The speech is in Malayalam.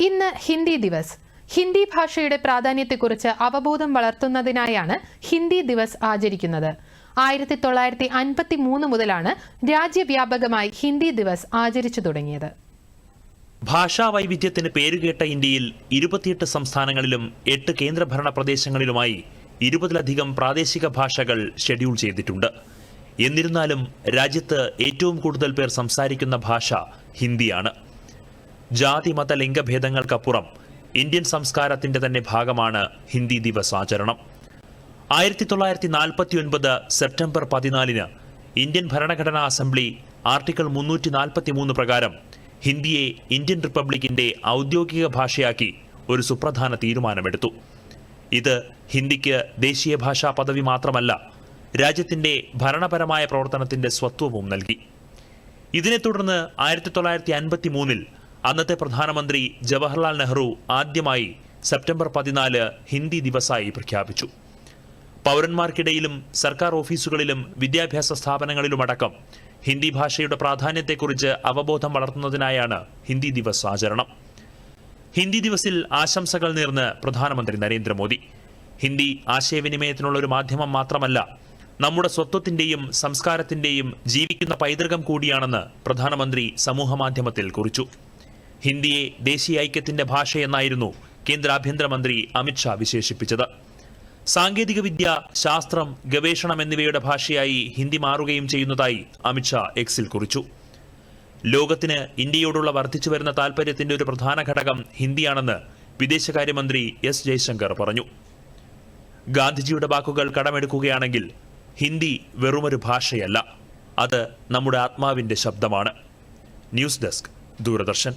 ഇന്ന് ഹിന്ദി ദിവസ്. ഹിന്ദി ഭാഷയുടെ പ്രാധാന്യത്തെക്കുറിച്ച് അവബോധം വളർത്തുന്നതിനായാണ് ഹിന്ദി ദിവസ് ആചരിക്കുന്നത്. ആയിരത്തി തൊള്ളായിരത്തി അൻപത്തി മൂന്ന് മുതലാണ് രാജ്യവ്യാപകമായി ഹിന്ദി ദിവസ് ആചരിച്ചു തുടങ്ങിയത്. ഭാഷാ വൈവിധ്യത്തിന് പേരുകേട്ട ഇന്ത്യയിൽ ഇരുപത്തിയെട്ട് സംസ്ഥാനങ്ങളിലും എട്ട് കേന്ദ്രഭരണ പ്രദേശങ്ങളിലുമായി ഇരുപതിലധികം പ്രാദേശിക ഭാഷകൾ ഷെഡ്യൂൾ ചെയ്തിട്ടുണ്ട്. എന്നിരുന്നാലും രാജ്യത്ത് ഏറ്റവും കൂടുതൽ പേർ സംസാരിക്കുന്ന ഭാഷ ഹിന്ദിയാണ്. ജാതി മത ലിംഗഭേദങ്ങൾക്കപ്പുറം ഇന്ത്യൻ സംസ്കാരത്തിന്റെ തന്നെ ഭാഗമാണ് ഹിന്ദി ദിവസ് ആചരണം. ആയിരത്തി തൊള്ളായിരത്തി നാൽപ്പത്തി ഒൻപത് സെപ്റ്റംബർ പതിനാലിന് ഇന്ത്യൻ ഭരണഘടനാ അസംബ്ലി ആർട്ടിക്കിൾ മുന്നൂറ്റി നാൽപ്പത്തി മൂന്ന് പ്രകാരം ഹിന്ദിയെ ഇന്ത്യൻ റിപ്പബ്ലിക്കിന്റെ ഔദ്യോഗിക ഭാഷയാക്കി ഒരു സുപ്രധാന തീരുമാനമെടുത്തു. ഇത് ഹിന്ദിക്ക് ദേശീയ ഭാഷാ പദവി മാത്രമല്ല രാജ്യത്തിന്റെ ഭരണപരമായ പ്രവർത്തനത്തിന്റെ സ്വത്വവും നൽകി. ഇതിനെ തുടർന്ന് ആയിരത്തി തൊള്ളായിരത്തി അൻപത്തി മൂന്നിൽ അന്നത്തെ പ്രധാനമന്ത്രി ജവഹർലാൽ നെഹ്റു ആദ്യമായി സെപ്റ്റംബർ പതിനാല് ഹിന്ദി ദിവസായി പ്രഖ്യാപിച്ചു. പൗരന്മാർക്കിടയിലും സർക്കാർ ഓഫീസുകളിലും വിദ്യാഭ്യാസ സ്ഥാപനങ്ങളിലുമടക്കം ഹിന്ദി ഭാഷയുടെ പ്രാധാന്യത്തെക്കുറിച്ച് അവബോധം വളർത്തുന്നതിനായാണ് ഹിന്ദി ദിവസ് ആചരണം. ഹിന്ദി ദിവസിൽ ആശംസകൾ നേർന്ന് പ്രധാനമന്ത്രി നരേന്ദ്രമോദി. ഹിന്ദി ആശയവിനിമയത്തിനുള്ള ഒരു മാധ്യമം മാത്രമല്ല നമ്മുടെ സ്വത്വത്തിന്റെയും സംസ്കാരത്തിന്റെയും ജീവിക്കുന്ന പൈതൃകം കൂടിയാണെന്ന് പ്രധാനമന്ത്രി സമൂഹമാധ്യമത്തിൽ കുറിച്ചു. ഹിന്ദിയെ ദേശീയ ഐക്യത്തിന്റെ ഭാഷയെന്നായിരുന്നു കേന്ദ്ര ആഭ്യന്തരമന്ത്രി അമിത്ഷാ വിശേഷിപ്പിച്ചത്. സാങ്കേതികവിദ്യ ശാസ്ത്രം ഗവേഷണം എന്നിവയുടെ ഭാഷയായി ഹിന്ദി മാറുകയും ചെയ്യുന്നതായി അമിത്ഷാ എക്സിൽ കുറിച്ചു. ലോകത്തിന് ഇന്ത്യയോടുള്ള വർദ്ധിച്ചു വരുന്ന താൽപര്യത്തിന്റെ ഒരു പ്രധാന ഘടകം ഹിന്ദിയാണെന്ന് വിദേശകാര്യമന്ത്രി എസ് ജയശങ്കർ പറഞ്ഞു. ഗാന്ധിജിയുടെ വാക്കുകൾ കടമെടുക്കുകയാണെങ്കിൽ ഹിന്ദി വെറുമൊരു ഭാഷയല്ല. അത് നമ്മുടെ ആത്മാവിന്റെ ശബ്ദമാണ്. News desk Doordarshan.